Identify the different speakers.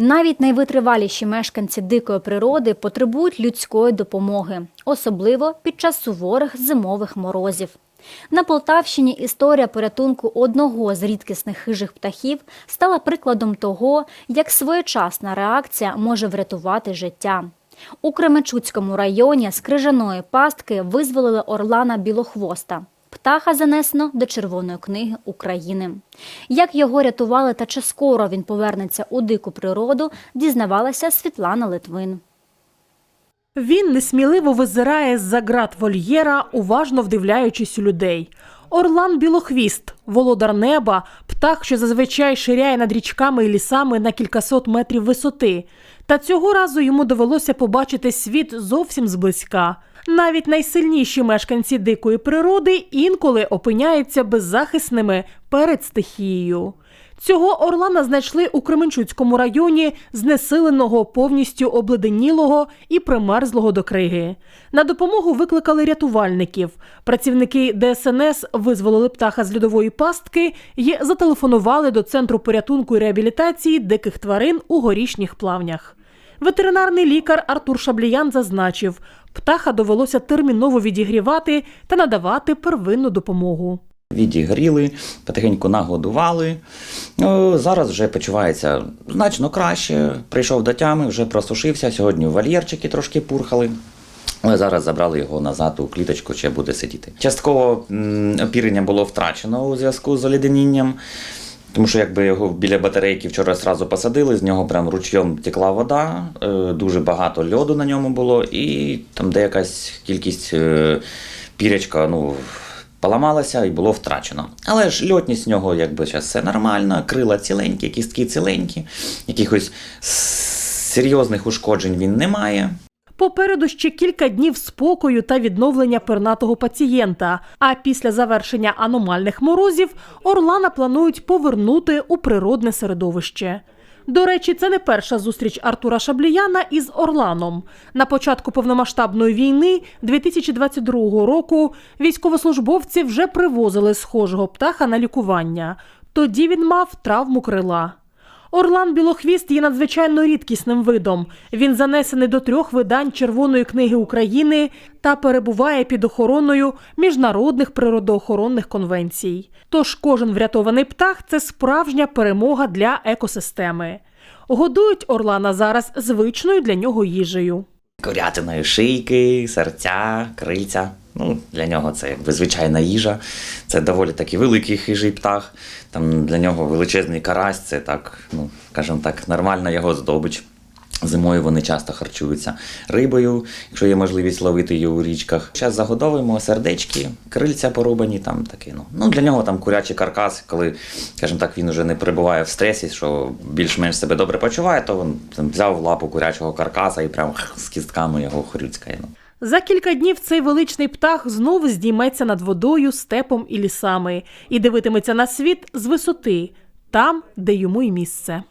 Speaker 1: Навіть найвитриваліші мешканці дикої природи потребують людської допомоги, особливо під час суворих зимових морозів. На Полтавщині історія порятунку одного з рідкісних хижих птахів стала прикладом того, як своєчасна реакція може врятувати життя. У Кременчуцькому районі з крижаної пастки визволили орлана білохвоста. Птаха занесено до Червоної книги України. Як його рятували та чи скоро він повернеться у дику природу, дізнавалася Світлана Литвин.
Speaker 2: Він несміливо визирає з-за ґрат вольєра, уважно вдивляючись у людей. Орлан Білохвіст, володар неба, птах, що зазвичай ширяє над річками і лісами на кількасот метрів висоти. Та цього разу йому довелося побачити світ зовсім зблизька. Навіть найсильніші мешканці дикої природи інколи опиняються беззахисними перед стихією. Цього орлана знайшли у Кременчуцькому районі, знесиленого, повністю обледенілого і примерзлого до криги. На допомогу викликали рятувальників. Працівники ДСНС визволили птаха з льодової пастки і зателефонували до центру порятунку і реабілітації диких тварин у горішніх плавнях. Ветеринарний лікар Артур Шабліян зазначив, птаха довелося терміново відігрівати та надавати первинну допомогу.
Speaker 3: Відігріли, потихеньку нагодували. Зараз вже почувається значно краще. Прийшов до тями, вже просушився. Сьогодні вольєрчики трошки пурхали. Але зараз забрали його назад у кліточку, ще буде сидіти. Частково опірення було втрачено у зв'язку з оледенінням. Тому що якби його біля батарейки вчора зразу посадили, з нього прям ручйом текла вода, е, дуже багато льоду на ньому було, і там деякась кількість е, пірячка ну, поламалася і було втрачено. Але ж льотність в нього якби зараз все нормально, крила ціленькі, кістки ціленькі, якихось серйозних ушкоджень він не має.
Speaker 2: Попереду ще кілька днів спокою та відновлення пернатого пацієнта. А після завершення аномальних морозів Орлана планують повернути у природне середовище. До речі, це не перша зустріч Артура Шабліяна із Орланом. На початку повномасштабної війни 2022 року військовослужбовці вже привозили схожого птаха на лікування. Тоді він мав травму крила. Орлан Білохвіст є надзвичайно рідкісним видом. Він занесений до трьох видань Червоної книги України та перебуває під охороною міжнародних природоохоронних конвенцій. Тож кожен врятований птах це справжня перемога для екосистеми. Годують Орлана зараз звичною для нього їжею.
Speaker 3: Курятиною шийки, серця, крильця. Ну, для нього це якби звичайна їжа. Це доволі таки великий хижий птах. Там для нього величезний карась, це так, ну, скажімо так, нормальна його здобич. Зимою вони часто харчуються рибою, якщо є можливість ловити її у річках. Зараз загодовуємо сердечки, крильця порубані, там таке. Ну, ну для нього там курячий каркас, коли, скажімо так, він вже не перебуває в стресі, що більш-менш себе добре почуває, то він там, взяв лапу курячого каркаса і прям з кістками його хрюцькає. Ну.
Speaker 2: За кілька днів цей величний птах знову здійметься над водою, степом і лісами і дивитиметься на світ з висоти, там, де йому й місце.